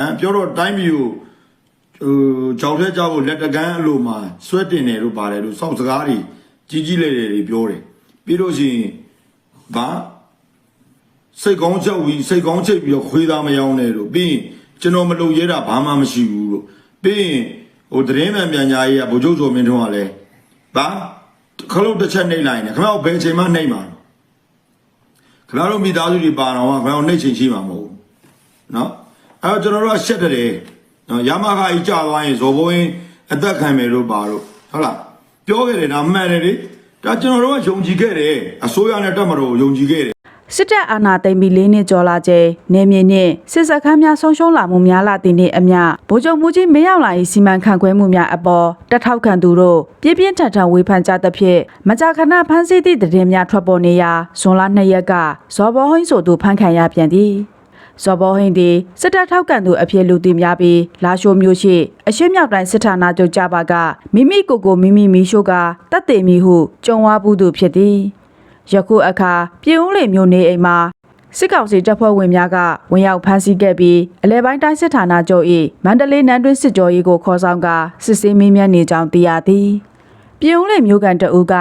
အဲပြောတော့တိုင်းပြည်ကိုဟိုကြောက်တဲ့ကြောက်ကိုလက်တကန်းအလိုမှာဆွဲတင်တယ်လို့ပါတယ်လို့စောက်စကားတွေကြီးကြီးလေးလေးတွေပြောတယ်ပြီးလို့ရှိရင်ဘာစိတ်ကောင်းချက်ပြီးစိတ်ကောင်းချက်ပြီးတော့ခွေးသားမယောင်းနဲ့လို့ပြီးရင်ကျွန်တော်မလုပ်ရဲတာဘာမှမရှိဘူးလို့ပြီးရင်ဟိုသတင်းမှန်ပြန်ညာရေးကဗိုလ်ချုပ်စောမင်းထွန်းကလည်းဘာခလုတ်တစ်ချက်နှိမ့်လိုက်နေခင်ဗျားတို့ဘယ်ချိန်မှနှိမ့်မှာလဲခင်ဗျားတို့မိသားစုတွေပါတော့ခင်ဗျားတို့နှိမ့်ချိန်ရှိမှာမဟုတ်ဘူးနော် အဲတော့ကျွန်တော်တို့ကရှက်တယ်နော်ယာမဟာကြီးကြာသွားရင်ဇော်ဘိုးရင်အသက်ခံမယ်လို့ပါတော့ဟုတ်လားပြောခဲ့တယ်ဒါမှန်တယ်လေဒါကျွန်တော်တို့ကယုံကြည်ခဲ့တယ်အစိုးရနဲ့တက်မတော်ကိုယုံကြည်ခဲ့တယ်စစ်တပ်အာဏာသိမ်းပြီး၄နှစ်ကျော်လာကျဲနေမြေနှင့်စစ်စခန်းများဆုံးရှုံးလာမှုများလာသည့်နေ့အမျှဗိုလ်ချုပ်မှုကြီးမင်းရောက်လာ၏စီမံခန့်ခွဲမှုများအပေါ်တက်ထောက်ခံသူတို့ပြင်းပြင်းထန်ထန်ဝေဖန်ကြသဖြင့်မကြာခဏဖမ်းဆီးသည့်သတင်းများထွက်ပေါ်နေရာဇွန်လ2ရက်ကဇော်ဘောဟိန်းဆိုသူဖမ်းခံရပြန်သည် ဇော်ဘောဟိန်းသည်စစ်တပ်ထောက်ခံသူအဖြစ်လူသိများပြီးလာရှိုးမျိုးရှိအရှင်းမြောက်တိုင်းစစ်ဌာနချုပ်ကြပါကမိမိကိုယ်ကိုမိမိမီရှိုးကတတ်သိမီဟုကြုံဝါဘူးသူဖြစ်သည်ယခုအခါပြည်ဦးလေမျိုးနေအိမ်မှာစစ်ကောင်စီတပ်ဖွဲ့ဝင်များကဝင်ရောက်ဖမ်းဆီးခဲ့ပြီးအလဲပိုင်းတိုင်းစစ်ဌာနချုပ်၏မန္တလေးနန်းတွင်းစစ်ကြောရေးကိုခေါ်ဆောင်ကစစ်ဆေးမင်းမြတ်နေကြောင်းသိရသည် ပြည်ဦးလေမျိုးကန်တအူးက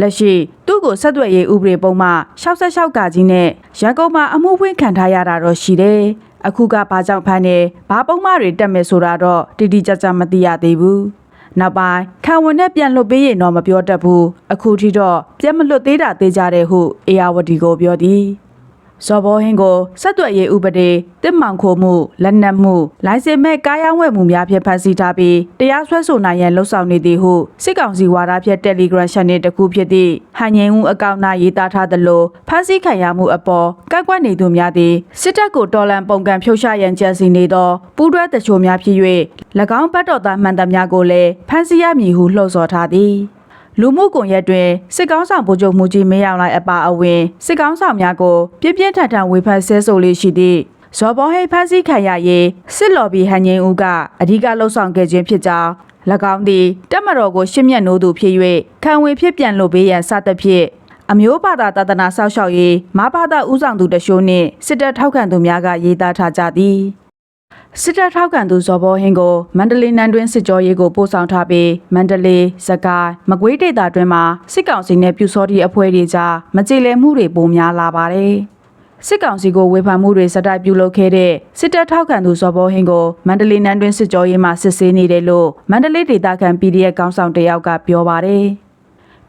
လက်ရှိသူ့ကိုဆက်သွယ်ရေးဥပဒေပုံမှ66ကကြီးနဲ့ရန်ကုန်မှာအမှုဖွင့်ခံထားရတာတော့ရှိတယ်အခုကဘာကြောင့်ဖမ်းနေဘာပုံမှတွေတက်မယ်ဆိုတာတော့တိတိကျကျမသိရသေးဘူးနောက်ပိုင်းခံဝင်နဲ့ပြန်လွတ်ပေးရင်တော့မပြောတတ်ဘူးအခုထိတော့ပြန်မလွတ်သေးတာသေးကြတယ်ဟုအေယာဝတီကိုပြောသည် ဇော်ဘောဟင်းကိုဆက်သွယ်ရေးဥပဒေတစ်မှောင်ခိုမှုလက်နက်မှုလိုင်စင်မဲ့ကားရောင်းဝယ်မှုများဖြင့်ဖမ်းဆီးထားပြီးတရားစွဲဆိုနိုင်ရန်လှုံ့ဆော်နေသည်ဟုစစ်ကောင်စီဝါဒဖြင့် Telegram Channel တစ်ခုဖြစ်သည့်ဟန်ငင်ဦးအကောင့်၌ရေးသားထားသလိုဖမ်းဆီးခံရမှုအပေါ်ကန့်ကွက်နေသူများသည်စစ်တပ်ကိုတော်လန်ပုံကံဖြုတ်ချရန်ကြံစီနေသောပူးတွဲတချို့များဖြစ်၍၎င်းဘတ်တော်သားမှန်သမျှကိုလည်းဖမ်းဆီးရမည်ဟုလှုံ့ဆော်ထားသည် လူမှုကွန်ရက်တွင်စစ်ကောင်းဆောင်ဗိုလ်ချုပ်မှုကြီးမင်းအောင်လှိုင်အပါအဝင်စစ်ကောင်းဆောင်များကိုပြင်းပြင်းထန်ထန်ဝေဖန်ဆဲဆိုလေးရှိသည့်ဇော်ဘောဟိတ်ဖမ်းဆီးခံရရေးစစ်လော်ဘီဟန်ငင်းဦးကအဓိကလှုပ်ဆောင်ခဲ့ခြင်းဖြစ်ကြောင်း၎င်းသည်တက်မတော်ကိုရှင်းမြတ်နိုးသူဖြစ်၍ခံဝင်ဖြစ်ပြန်လို့ပေးရန်စသဖြင့်အမျိုးဘာသာတသနာဆောက်ရှောက်ရေးမဘာသာဥဆောင်သူတရှိုးနှင့်စစ်တပ်ထောက်ခံသူများကရေးသားထားကြသည် စစ်တပ်ထောက်ခံသူဇော်ဘောဟင်းကိုမန္တလေးနန်းတွင်းစစ်ကြောရေးကိုပို့ဆောင်ထားပြီးမန္တလေး၊စကိုင်း၊မကွေးဒေသတွင်းမှာစစ်ကောင်စီနဲ့ပြူစောတိအဖွဲ့တွေကြားမကြေလည်မှုတွေပိုများလာပါတယ်။စစ်ကောင်စီကိုဝေဖန်မှုတွေစတိုက်ပြုလုပ်ခဲ့တဲ့စစ်တပ်ထောက်ခံသူဇော်ဘောဟင်းကိုမန္တလေးနန်းတွင်းစစ်ကြောရေးမှာစစ်ဆေးနေတယ်လို့မန္တလေးဒေသခံ PDF ကောင်းဆောင်တယောက်ကပြောပါတယ်။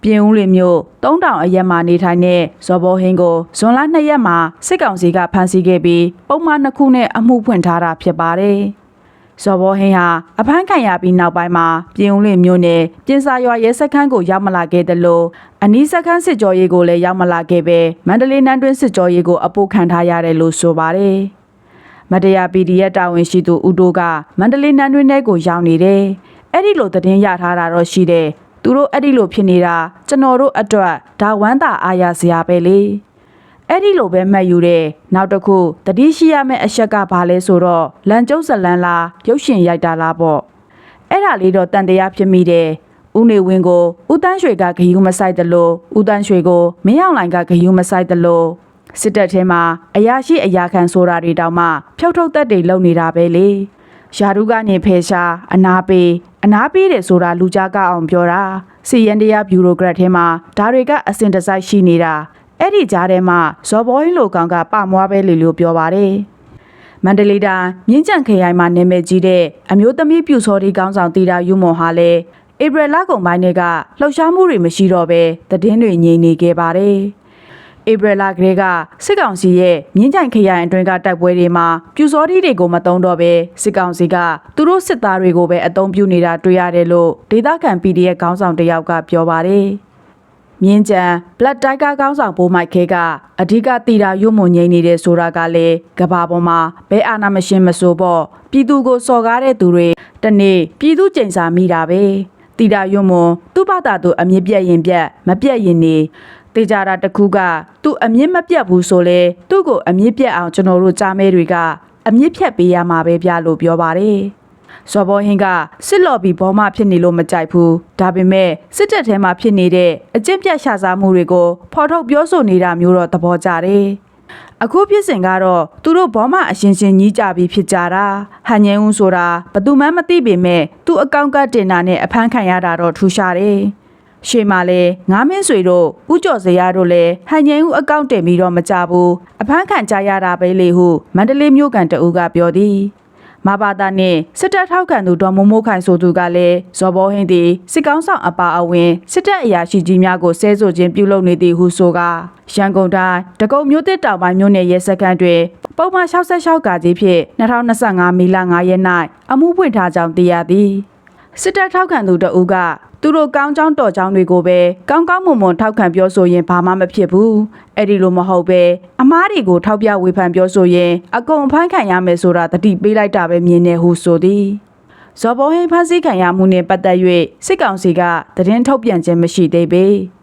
ပြင်ဦးလွင်မြို့တုံးတောင်အရက်မှာနေထိုင်တဲ့ဇော်ဘောဟင်းကိုဇွန်လ2ရက်မှာစစ်ကောင်စီကဖမ်းဆီးခဲ့ပြီးပုံမှန်နှစ်ခုနဲ့အမှုဖွင့်ထားတာဖြစ်ပါတယ်။ဇော်ဘောဟင်းဟာအဖမ်းခံရပြီးနောက်ပိုင်းမှာပြင်ဦးလွင်မြို့နယ်ပြင်စာရွာရဲစခန်းကိုရောက်မလာခဲ့တယ်လို့အနီးစခန်းစစ်ကြောရေးကိုလည်းရောက်မလာခဲ့ပဲမန္တလေးနန်းတွင်းစစ်ကြောရေးကိုအပို့ခံထားရတယ်လို့ဆိုပါတယ်။မတရား PDF တာဝန်ရှိသူဦးတိုးကမန္တလေးနန်းတွင်းထဲကိုရောက်နေတယ်။အဲ့ဒီလိုသတင်းရထားတာတော့ရှိတယ်။ သူတို့အဲ့ဒီလိုဖြစ်နေတာကျွန်တော်တို့အတွက်ဒါဝမ်းသာအားရစရာပဲလေ။အဲ့ဒီလိုပဲမှတ်ယူတဲ့နောက်တစ်ခုတတိရှိရမယ့်အချက်ကဘာလဲဆိုတော့လန်ကျုပ်ဇလန်းလားရုပ်ရှင်ရိုက်တာလားပေါ့။အဲ့ဒါလေးတော့တန်တရားဖြစ်မိတယ်။ဦးနေဝင်းကိုဦးတန်းရွှေကဂယုမဆိုင်တယ်လို့ဦးတန်းရွှေကိုမင်းအောင်လိုင်ကဂယုမဆိုင်တယ်လို့စစ်တပ်ထဲမှာအရာရှိအရာခံဆိုတာတွေတောင်မှဖျောက်ထုတ်သက်တွေလုပ်နေတာပဲလေယာရုကနေဖယ်ရှားအနာပေး အနာပေးတယ်ဆိုတာလူကြားကအောင်ပြောတာစီရန်တရားဘျူရိုကရက်ထဲမှာဒါတွေကအစင်တစိုက်ရှိနေတာအဲ့ဒီကြားထဲမှာဇော်ဘောဟင်းလိုကောင်ကပမွားပဲလေလို့ပြောပါတယ်မန္တလေးတိုင်းမြင်းကြံခရိုင်မှာနေမဲ့ကြီးတဲ့အမျိုးသမီးပြူစော်ဒီကောင်းဆောင်တီတာယူမွန်ဟာလည်းဧပြီလကုန်ပိုင်းတွေကလှုပ်ရှားမှုတွေမရှိတော့ဘဲသတင်းတွေငြိမ်နေခဲ့ပါတယ်။ ဧပြီလကလေးကစစ်ကောင်စီရဲ့မြင်းကြိုင်ခရိုင်အတွင်းကတိုက်ပွဲတွေမှာပြူစောတိတွေကိုမတုံးတော့ပဲစစ်ကောင်စီကသူတို့စစ်သားတွေကိုပဲအသုံးပြုနေတာတွေ့ရတယ်လို့ဒေသခံ PDF ခေါင်းဆောင်တယောက်ကပြောပါတယ်။မြင်းကြံ Black Tiger ခေါင်းဆောင်ဘိုးမိုက်ခဲကအဓိကတီတာရုံမုံငိမ့်နေတဲ့ဆိုတာကလည်းကဘာပေါ်မှာဘဲအာနာမရှင်မဆိုပေါ့ပြည်သူကိုစော်ကားတဲ့သူတွေတနေ့ပြည်သူကျိန်စာမိတာပဲတီတာရုံမုံသူ့ဘာသာသူအမြင့်ပြက်ရင်ပြက်မပြက်ရင်နေ တေကြတာတစ်ခုကသူအမြင့်မပြတ်ဘူးဆိုလဲသူ့ကိုအမြင့်ပြတ်အောင်ကျွန်တော်တို့ကြားမဲတွေကအမြင့်ဖြတ်ပေးရမှာပဲပြလို့ပြောပါတယ်။ဇော်ဘောဟင်းကစစ်လော်ဘီဘောမဖြစ်နေလို့မကြိုက်ဘူး။ဒါပေမဲ့စစ်တပ်ထဲမှာဖြစ်နေတဲ့အကျင့်ပြတ်ရှာစားမှုတွေကိုဖော်ထုတ်ပြောဆိုနေတာမျိုးတော့သဘောကျတယ်။အခုဖြစ်စဉ်ကတော့သူတို့ဘောမအရှင်ရှင်ကြီးကြပြီးဖြစ်ကြတာဟန်ငင်းဦးဆိုတာဘသူမှမသိပေမဲ့သူ့အကောင့်ကတင်တာနဲ့အဖမ်းခံရတာတော့ထူးရှားတယ် ရှေ့မှာလဲငါးမင်းဆွေတို့ဥကျော်စရာတို့လဲဟန်ငင်းဦးအကောင့်တင်ပြီးတော့မကြဘူးအဖမ်းခံကြရတာပဲလေဟုမန္တလေးမြို့ကန်တအူးကပြောသည်မဘာသာနဲ့စစ်တပ်ထောက်ခံသူဒေါ်မိုးမိုးခိုင်ဆိုသူကလည်းဇော်ဘောဟင်းသည်စစ်ကောင်းဆောင်အပါအဝင်စစ်တပ်အရာရှိကြီးများကိုဆဲဆိုခြင်းပြုလုပ်နေသည်ဟုဆိုကရန်ကုန်တိုင်းတကုံမြို့တစ်တောင်ပိုင်းမြို့နယ်ရဲစခန်းတွင်ပုံမှန်66ကာကြီးဖြင့်2025မေလ9ရက်၌အမှုဖွင့်ထားကြောင်းသိရသည် စစ်တပ်ထောက်ခံသူတအူးကသူတို့ကောင်းချောင်းတော်ချောင်းတွေကိုပဲကောင်းကောင်းမွန်မွန်ထောက်ခံပြောဆိုရင်ဘာမှမဖြစ်ဘူးအဲ့ဒီလိုမဟုတ်ပဲအမားတွေကိုထောက်ပြဝေဖန်ပြောဆိုရင်အကုန်ဖမ်းခံရမယ်ဆိုတာတတိပေးလိုက်တာပဲမြင်နေဟုဆိုသည်ဇော်ဘောဟင်းဖမ်းဆီးခံရမှုနှင့်ပတ်သက်၍စစ်ကောင်စီကသတင်းထုတ်ပြန်ခြင်းမရှိသေးပေ၎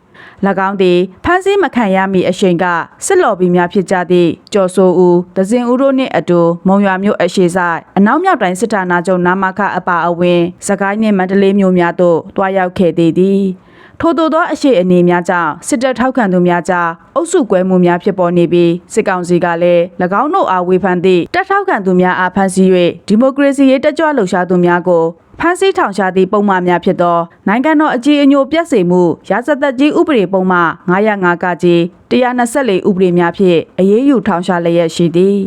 င်းသည်ဖမ်းဆီးမခံရမီအချိန်ကစစ်လော်ဘီများဖြစ်ကြသည့်ကျော်စိုးဦးဒဇင်ဦးတို့နှင့်အတူမုံရွာမြို့အရှိဆိုင်အနောက်မြောက်တိုင်းစစ်ဌာနချုပ်နာမခအပါအဝင်စကိုင်းနှင့်မန္တလေးမြို့များသို့တွားရောက်ခဲ့သေးသည် ထို့သောသောအရှိအနေများကြောင့်စစ်တပ်ထောက်ခံသူများကြားအုပ်စုကွဲမှုများဖြစ်ပေါ်နေပြီးစစ်ကောင်စီကလည်း၎င်းတို့အားဝေဖန်သည့်တပ်ထောက်ခံသူများအားဖမ်းဆီး၍ဒီမိုကရေစီရေးတက်ကြွလှုပ်ရှားသူများကိုဖမ်းဆီးထောင်ရှားသည့်ပုံမှန်များဖြစ်သောနိုင်ငံတော်အကြီးအညိုပြည့်စုံမှုရာဇသက်ကြီးဥပဒေပုံမှန်905ကကြီး124ဥပဒေများဖြင့်အရေးယူထောင်ရှားလျက်ရှိသည်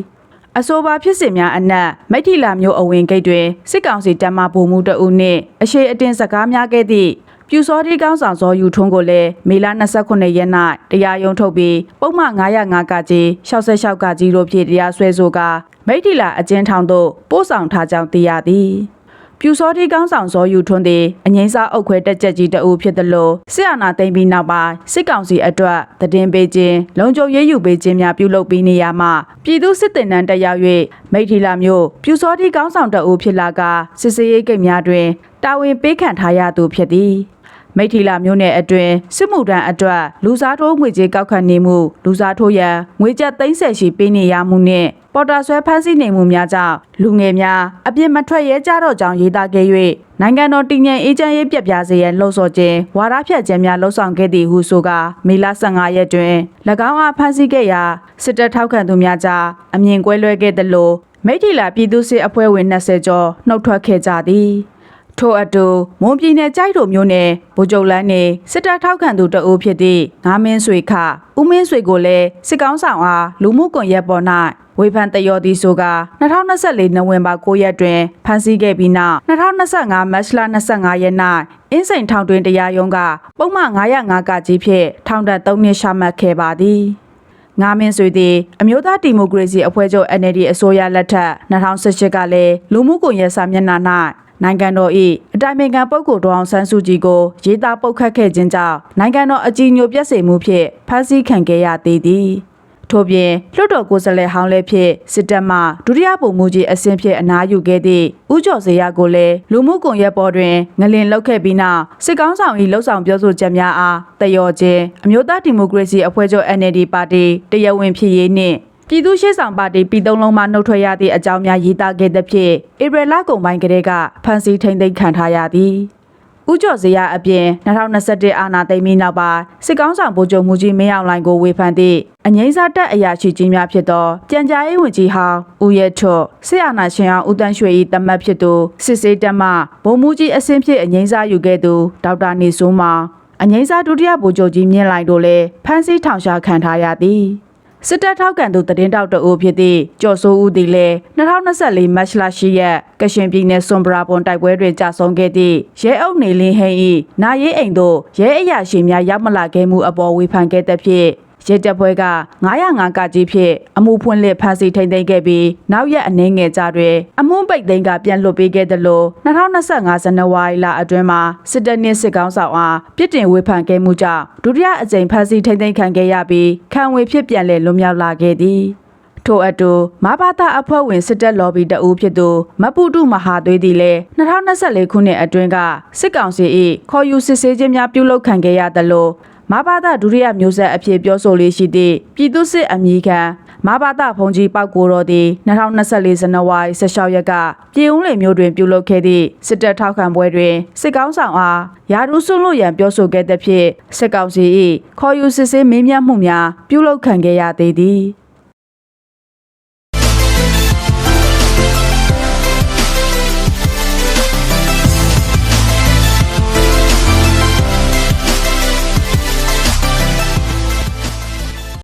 အဆိုပါဖြစ်စဉ်များအနက်မိထီလာမျိုးအဝင်ဂိတ်တွင်စစ်ကောင်စီတပ်မှဗိုလ်မှူးတအုပ်နှင့်အရှိအတင်စကားများခဲ့သည့် ပြူစောတိကောင်းဆောင်စောယူထွန်းကိုလည်းမေလ29ရက်၌တရားရုံးထုတ်ပြီးပုံမှန်905ကကြီး66ကကြီးတို့ဖြင့်တရားစွဲဆိုကာမိထီလာအကျဉ်းထောင်သို့ပို့ဆောင်ထားကြောင်းသိရသည်ပြူစောတိကောင်းဆောင်ဇော်ယူထွန်းသည်အငိမ့်စားအုပ်ခွဲတက်ကြက်ကြီးတအူဖြစ်သလိုစစ်အာဏာသိမ်းပြီးနောက်ပိုင်းစစ်ကောင်စီအတွက်တည်င်းပေးခြင်းလုံခြုံရေးယူပေးခြင်းများပြုလုပ်ပေးနေရမှပြည်သူစစ်တင်နန်းတက်ရောက်၍မိထီလာမျိုးပြူစောတိကောင်းဆောင်တအူဖြစ်လာကစစ်စေးရေးကိတ်များတွင်တာဝန်ပေးခံထားရသူဖြစ်သည် မိထီလာမျိုးနယ်အတွင်းစစ်မှုထမ်းအတွက်လူစားထိုးငွေကြေးကောက်ခံနေမှုလူစားထိုးရန်ငွေကျပ်30ရှိပေးနေရမှုနဲ့ပေါ်တာဆွဲဖမ်းဆီးနေမှုများကြောင့်လူငယ်များအပြစ်မထွက်ရဲကြတော့ကြောင်းရေးသားခဲ့၍နိုင်ငံတော်တည်ငြိမ်အေးချမ်းရေးပြက်ပြားစေရန်လှုံ့ဆော်ခြင်းဝါဒဖြတ်ခြင်းများလှုံ့ဆော်ခဲ့သည်ဟုဆိုကာမေလ15ရက်တွင်၎င်းအားဖမ်းဆီးခဲ့ရာစစ်တပ်ထောက်ခံသူများကြားအမြင်ကွဲလွဲခဲ့သလိုမိထီလာပြည်သူစစ်အဖွဲ့ဝင်20ကျော်နှုတ်ထွက်ခဲ့ကြသည် ထို့အတူမွန်ပြည်နယ်ကြိုက်တော်မြို့နယ်ဗိုလ်ချုပ်လန်းနေစစ်တပ်ထောက်ခံသူတအုပ်ဖြစ်သည့်ငါမင်းဆွေခဦးမင်းဆွေကိုလည်းစစ်ကောင်းဆောင်အားလူမှုကွန်ရက်ပေါ်၌ဝေဖန်တယောသည်ဆိုက2024နိုဝင်ဘာ9ရက်တွင်ဖမ်းဆီးခဲ့ပြီးနောက်2025မတ်လ25ရက်၌အင်းစိန်ထောင်တွင်တရားရုံးကပုံမှန်905ကကြီးဖြင့်ထောင်ဒဏ်3နှစ်ချမှတ်ခဲ့ပါသည်ငါမင်းဆွေသည်အမျိုးသားဒီမိုကရေစီအဖွဲ့ချုပ် NLD အစိုးရလက်ထက်2018ကလည်းလူမှုကွန်ရက်စာမျက်နှာ၌ နိုင်ငံတော်၏အတိုင်ပင်ခံပုဂ္ဂိုလ်ဒေါအောင်ဆန်းစုကြည်ကိုရေးသားပုတ်ခတ်ခဲ့ခြင်းကြောင့်နိုင်ငံတော်အကြီးအကျယ်ပြည့်စုံမှုဖြင့်ဖမ်းဆီးခံခဲ့ရသေးသည်ထို့ပြင်လွှတ်တော်ကိုယ်စားလှယ်ဟောင်းလည်းဖြစ်စစ်တပ်မှဒုတိယပုံမှုကြီးအဆင့်ဖြင့်အနားယူခဲ့သည့်ဦးကျော်စေရကိုလည်းလူမှုကွန်ရက်ပေါ်တွင်ငလင်လောက်ခဲ့ပြီးနောက်စစ်ကောင်းဆောင်၏လှုပ်ဆောင်ပြောဆိုချက်များအားတယောခြင်းအမျိုးသားဒီမိုကရေစီအဖွဲ့ချုပ် NLD ပါတီတရားဝင်ဖြစ်ရေးနှင့် ပြည်သူ့ရှေ့ဆောင်ပါတီပြည်သုံးလုံးမှနှုတ်ထွက်ရသည့်အကြောင်းများရေးသားခဲ့သဖြင့်ဧပြီလကုန်ပိုင်းကတည်းကဖမ်းဆီးထိန်သိမ်းခံထားရသည်ဥကျော်စရာအပြင်2021အာဏာသိမ်းပြီးနောက်ပိုင်းစစ်ကောင်းဆောင်ဗိုလ်ချုပ်မှုကြီးမင်းအောင်လှိုင်ကိုဝေဖန်သည့်အငိမ့်စားတက်အရာရှိကြီးများဖြစ်သောပြန်ကြားရေးဝန်ကြီးဟောင်းဦးရဲထွတ်စစ်အာဏာရှင်အောင်ဦးတန်းရွှေ၏တမတ်ဖြစ်သူစစ်စေးတက်မှဗိုလ်မှုကြီးအဆင့်ဖြစ်အငိမ့်စားယူခဲ့သူဒေါက်တာနေစိုးမောင်အငိမ့်စားဒုတိယဗိုလ်ချုပ်ကြီးမြင့်လိုက်တို့လည်းဖမ်းဆီးထောင်ချခံထားရသည် စစ်တပ်ထောက်ခံသူတရင်တောက်တအိုဖြစ်သည့်ကျော်စိုးဦးသည်လည်း2024မတ်လ10ရက်ကရှင်ပြည်နယ်စွန်ဘရာပွန်တိုက်ပွဲတွင်ကြာဆုံးခဲ့သည့်ရဲအုပ်နေလင်းဟိန်း၏နာရေးအိမ်သို့ရဲအရာရှိများရောက်မလာခဲ့မှုအပေါ်ဝေဖန်ခဲ့တဲ့ဖြင့် ရဲတပ်ဖွဲ့က905ကကြီးဖြင့်အမှုဖွင့်လှစ်ဖမ်းဆီးထိန်သိမ်းခဲ့ပြီးနောက်ရက်အနည်းငယ်ကြာတွင်အမှုပိတ်သိမ်းကပြန်လွှတ်ပေးခဲ့သလို2025ဇန်နဝါရီလအတွင်းမှာစစ်တပ်နှင့်စစ်ကောင်းဆောင်အားပြစ်တင်ဝေဖန်ခဲ့မှုကြောင့်ဒုတိယအကြိမ်ဖမ်းဆီးထိန်သိမ်းခံခဲ့ရပြီးခံဝေဖြစ်ပြန်လည်လွတ်မြောက်လာခဲ့သည်ထို့အတူမဘာသာအဖွဲ့ဝင်စစ်တပ်လော်ဘီတအူးဖြစ်သူမပူတုမဟာသွေးသည်လည်း2024ခုနှစ်အတွင်းကစစ်ကောင်စီ၏ခေါ်ယူစစ်ဆေးခြင်းများပြုလုပ်ခံခဲ့ရသလို မဘာသာဒုတိယမျိုးဆက်အဖြစ်ပြောဆိုလေးရှိသည့်ပြည်သူစစ်အမည်ခံမဘာသာဖုန်ကြီးပောက်ကိုတော်သည်2024ဇန်နဝါရီ16ရက်ကပြည်ဦးလေမျိုးတွင်ပြုလုပ်ခဲ့သည့်စစ်တပ်ထောက်ခံပွဲတွင်စစ်ကောင်းဆောင်အားယာဒူးဆွလို့ရန်ပြောဆိုခဲ့တဲ့ဖြင့်စစ်ကောင်စီ၏ခေါ်ယူစစ်ဆေးမင်းမြတ်မှုများပြုလုပ်ခံခဲ့ရသေးသည်